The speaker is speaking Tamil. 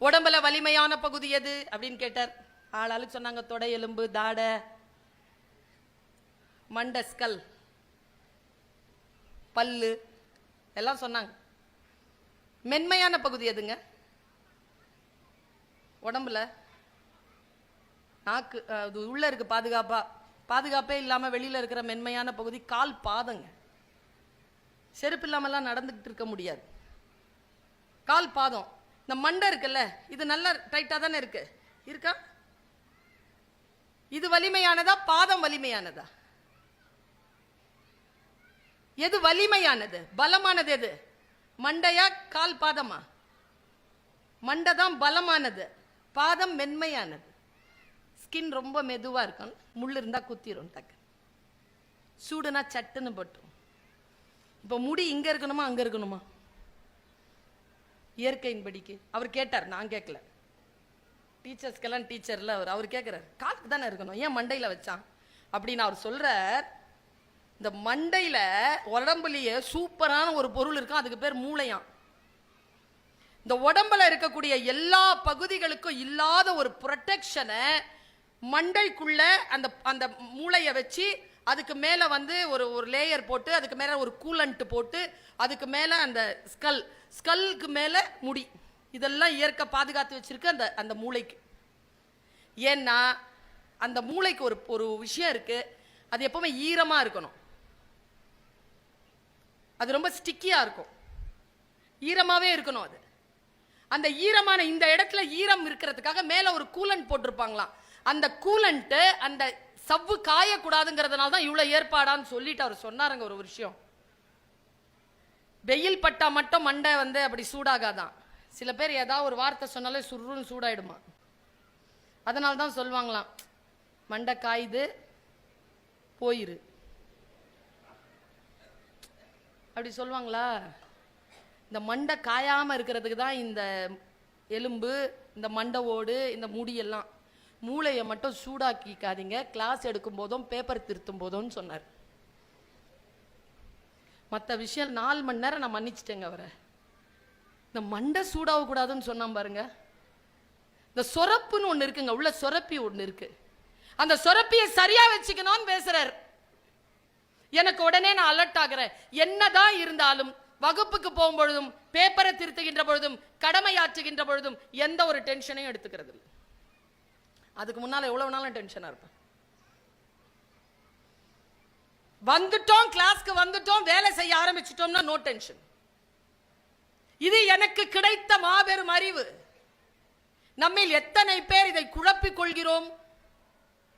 உடம்புல வலிமையான பகுதி எது? அப்படின்னு கேட்டார். ஆளாளு சொன்னாங்க தொடை எலும்பு தாடை மண்டஸ்கல் பல்லு எல்லாம் சொன்னாங்க. மென்மையான பகுதி எதுங்க? உடம்புல நாக்கு அது உள்ள இருக்கு பாதுகாப்பா? பாதுகாப்பே இல்லாமல் வெளியில் இருக்கிற மென்மையான பகுதி கால் பாதங்க. செருப்பு இல்லாமலாம் நடந்துக்கிட்டு இருக்க முடியாது. கால் பாதம். இந்த மண்டை இருக்குல்ல இது நல்லா டைட்டா தானே இருக்கு. இருக்கா? இது வலிமையானதா? பாதம் வலிமையானதா? எது வலிமையானது? பலமானது எது? மண்டையா கால் பாதமா? மண்டை தான் பலமானது. பாதம் மென்மையானது. ஸ்கின் ரொம்ப மெதுவாக இருக்கும் முள் இருந்தால் குத்திரும் டக்கு. சூடுனா சட்டுன்னு போட்டுரும். இப்போ முடி இங்க இருக்கணுமா அங்க இருக்கணுமா? இயற்கையின் படிக்கு அவர் கேட்டார் நான் கேட்கல. டீச்சர்ஸ்க்கெல்லாம் டீச்சர்ல அவர். அவர் கேட்குறாரு காலுக்கு தானே இருக்கணும்? ஏன் மண்டையில் வச்சான்? அப்படின்னு அவர் சொல்கிறார் இந்த மண்டையில் உடம்புலயே சூப்பரான ஒரு பொருள் இருக்கும் அதுக்கு பேர் மூளையாம். இந்த உடம்புல இருக்கக்கூடிய எல்லா பகுதிகளுக்கும் இல்லாத ஒரு ப்ரொட்டெக்ஷனை மண்டைக்குள்ள அந்த அந்த மூளையை வச்சு அதுக்கு மேலே வந்து ஒரு ஒரு லேயர் போட்டு அதுக்கு மேலே ஒரு கூலண்ட் போட்டு அதுக்கு மேலே அந்த ஸ்கல் ஸ்கல்லுக்கு மேலே முடி. இதெல்லாம் இயற்கை பாதுகாத்து வச்சுருக்கு அந்த அந்த மூளைக்கு. ஏன்னா அந்த மூளைக்கு ஒரு ஒரு விஷயம் இருக்குது அது எப்போவுமே ஈரமாக இருக்கணும். அது ரொம்ப ஸ்டிக்கியாக இருக்கும். ஈரமாகவே இருக்கணும் அது. அந்த ஈரமான இந்த இடத்துல ஈரம் இருக்கிறதுக்காக மேலே ஒரு கூலண்ட் போட்டிருப்பாங்களாம். அந்த கூலண்ட்டு அந்த சவ்வு காயக்கூடாதுங்கிறதுனால தான் இவ்வளவு ஏற்பாடான்னு சொல்லிட்டு அவர் சொன்னாருங்க ஒரு விஷயம். வெயில் பட்டா மட்டும் மண்டை வந்து அப்படி சூடாகாதான் சில பேர் ஏதாவது ஒரு வார்த்தை சொன்னாலே சுருன்னு சூடாயிடுமா? அதனால தான் சொல்லுவாங்களாம் மண்டை காயுது போயிரு. அப்படி சொல்லுவாங்களா இந்த மண்டை காயாமல் இருக்கிறதுக்கு தான் இந்த எலும்பு இந்த மண்டை ஓடு இந்த முடியெல்லாம் மூளையை மட்டும் சூடாக்கிக்காதீங்க. கிளாஸ் எடுக்கும் போதும் பேப்பர் திருத்தும் போதும்னு சொன்னார். மற்ற விஷயம் நாலு மணி நேரம் நான் மன்னிச்சிட்டேங்க அவரை. இந்த மண்டை சூடாக கூடாதுன்னு சொன்னான் பாருங்க. இந்த சொரப்புன்னு ஒன்று இருக்குங்க உள்ள சொரப்பி ஒன்று இருக்கு. அந்த சொரப்பியை சரியா வச்சுக்கணும்னு பேசுறாரு. எனக்கு உடனே நான் அலர்ட் ஆகிறேன். என்னதான் இருந்தாலும் வகுப்புக்கு போகும் பொழுதும் பேப்பரை திருத்துகின்ற பொழுதும் கடமையாற்றுகின்ற பொழுதும் எந்த ஒரு டென்ஷனையும் எடுத்துக்கிறது இல்லை அதுக்கு முன்னால் எவ்வளவு நாளும் டென்ஷனாக இருப்பேன். வந்துட்டோம் கிளாஸ்க்கு வந்துட்டோம் வேலை செய்ய ஆரம்பிச்சிட்டோம்னா நோ டென்ஷன் இது எனக்கு கிடைத்த மாபெரும் அறிவு. நம்மில் எத்தனை பேர் இதை குழப்பிக் கொள்கிறோம்?